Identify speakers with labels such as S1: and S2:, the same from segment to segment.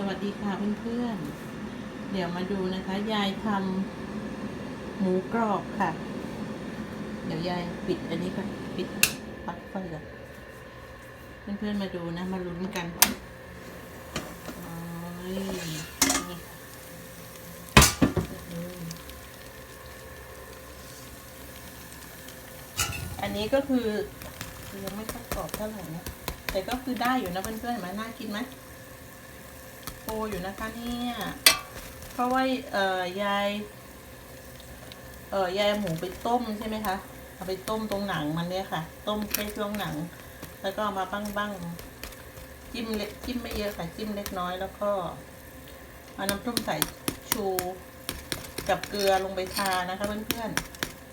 S1: สวัสดีค่ะเพื่อนๆ เดี๋ยวมาดูนะคะ ยายทำหมูกรอบค่ะ เดี๋ยวยายปิดอันนี้ก่อนปิดปลั๊กไฟก่อนเพื่อนๆมาดูนะ มาลุ้นกันอ๋อนี่ค่ะอันนี้ก็คือยังไม่ค่อยกรอบเท่าไหร่นะแต่ก็คือได้อยู่นะเพื่อนๆเห็นไหมน่ากินไหม โออยู่นะคะเนี่ยเพราะว่าเอ่อยายเอ่อยายหมูไปต้มใช่ไหมคะเอาไปต้มตรงหนังมันเนี่ยค่ะ ต้มแค่ช่วงหนัง แล้วก็เอามาบ้างบ้างๆจิ้มเล็กจิ้มไม่เยอะค่ะจิ้มเล็กน้อยแล้วก็เอาน้ำส้มสายชูกับเกลือลงไปทานะคะเพื่อน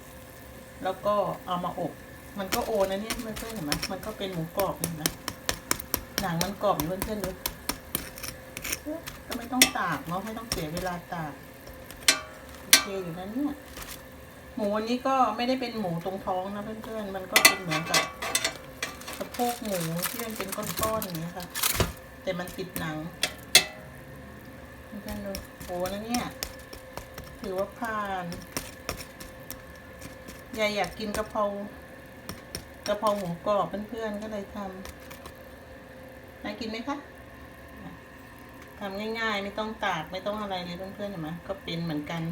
S1: ๆ แล้วก็เอามาอบ มันก็โอนะเนี่ยเพื่อนๆเห็นไหมมันก็เป็นหมูกรอบเห็นไหมหนังมันกรอบอยู่เพื่อนๆดู ก็ไม่ต้องตากเนาะไม่ต้องเสียเวลาตากโอเคอยู่นะเนี่ยหมูวันนี้ก็ไม่ได้เป็นหมูตรงท้องนะเพื่อนๆ มันก็เป็นเหมือนกับสะโพกหมูที่มันเป็นก้อนๆอย่างนี้ค่ะ แต่มันติดหนังเพื่อนๆดูโอ้นะเนี่ยถือว่าผ่านยายอยากกินกะเพรากะเพราหมูกรอบเพื่อนๆก็เลยทำน่ากินไหมคะ ทำง่ายๆ ไม่ต้องตากไม่ต้องอะไรเลยเพื่อนๆเห็นไหมก็เป็นเหมือนกัน